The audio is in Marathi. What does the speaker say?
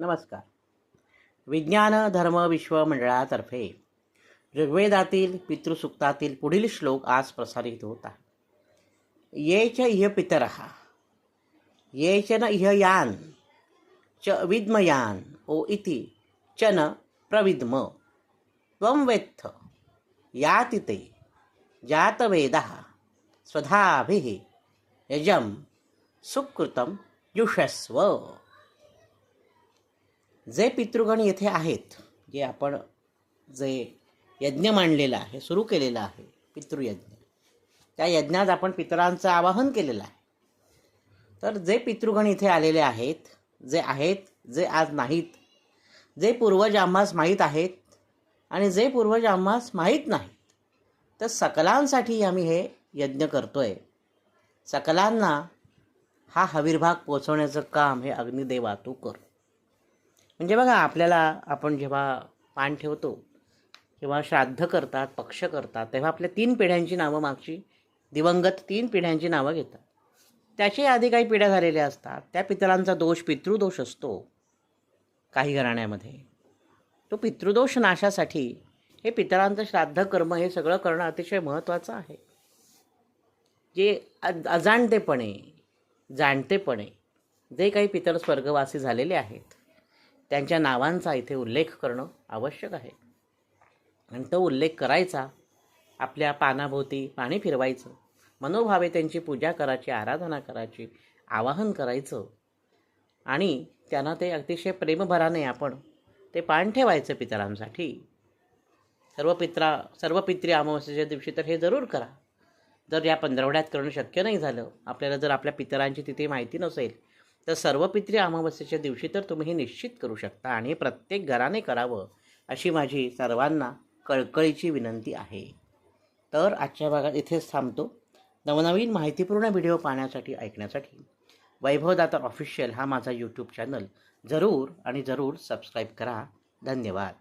नमस्कार. विज्ञान धर्म विश्व मंडळातर्फे ऋग्वेदातील पितृसूक्तातील पुढील श्लोक आज प्रसारित होत आहे. ये च इह पितरः ये च न इह यान च विद्मयान ओ इति च न प्रविद्म त्वं वेत्थ याति ते जातवेदः स्वधाभिः यजं सुकृतं युषस्व जे पितृगण येथे आहेत जे आपण जे यज्ञ मांडलेलं आहे सुरू केलेलं आहे पितृयज्ञ त्या यज्ञात आपण पितरांचं आवाहन केलेलं आहे. तर जे पितृगण इथे आलेले आहेत जे आहेत जे आज नाहीत जे पूर्वज आम्हास माहीत आहेत आणि जे पूर्वज आम्हास माहीत नाहीत तर सकलांसाठी आम्ही हे यज्ञ करतो आहे सकलांना हा हविर्भाग पोचवण्याचं काम हे अग्निदेवा करतो. म्हणजे बघा आपल्याला आपण जेव्हा पान ठेवतो किंवा श्राद्ध करतात पक्ष करतात तेव्हा आपल्या तीन पिढ्यांची नावं मागची दिवंगत तीन पिढ्यांची नावं घेतात. त्याची आधी काही पिढ्या झालेल्या असतात. त्या पितरांचा दोष पितृदोष असतो काही घराण्यामध्ये. तो पितृदोष नाशासाठी हे पितरांचं श्राद्ध कर्म हे सगळं करणं अतिशय महत्त्वाचं आहे. जे अजाणतेपणे जाणतेपणे जे काही पितर स्वर्गवासी झालेले आहेत त्यांच्या नावांचा इथे उल्लेख करणं आवश्यक आहे. आणि तो उल्लेख करायचा आपल्या पानाभोवती पाणी फिरवायचं मनोभावे त्यांची पूजा करायची आराधना करायची आवाहन करायचं आणि त्यांना ते अतिशय प्रेमभराने आपण ते पान ठेवायचं पितरांसाठी. सर्व पित्रा सर्व पित्री अमावस्येच्या दिवशी तर हे जरूर करा. जर या पंधरवड्यात करणं शक्य नाही झालं आपल्याला जर आपल्या पितरांची तिथे माहिती नसेल तर सर्व पित्री अमावस्येच्या दिवशी तर तुम्ही हे निश्चित करू शकता आणि प्रत्येक घराने करावं अशी माझी सर्वांना कळकळीची विनंती आहे. तर आजच्या भागात इथेच थांबतो. नवनवीन माहितीपूर्ण व्हिडिओ पाहण्यासाठी ऐकण्यासाठी वैभवदाता ऑफिशियल हा माझा यूट्यूब चॅनल जरूर आणि जरूर सबस्क्राईब करा. धन्यवाद.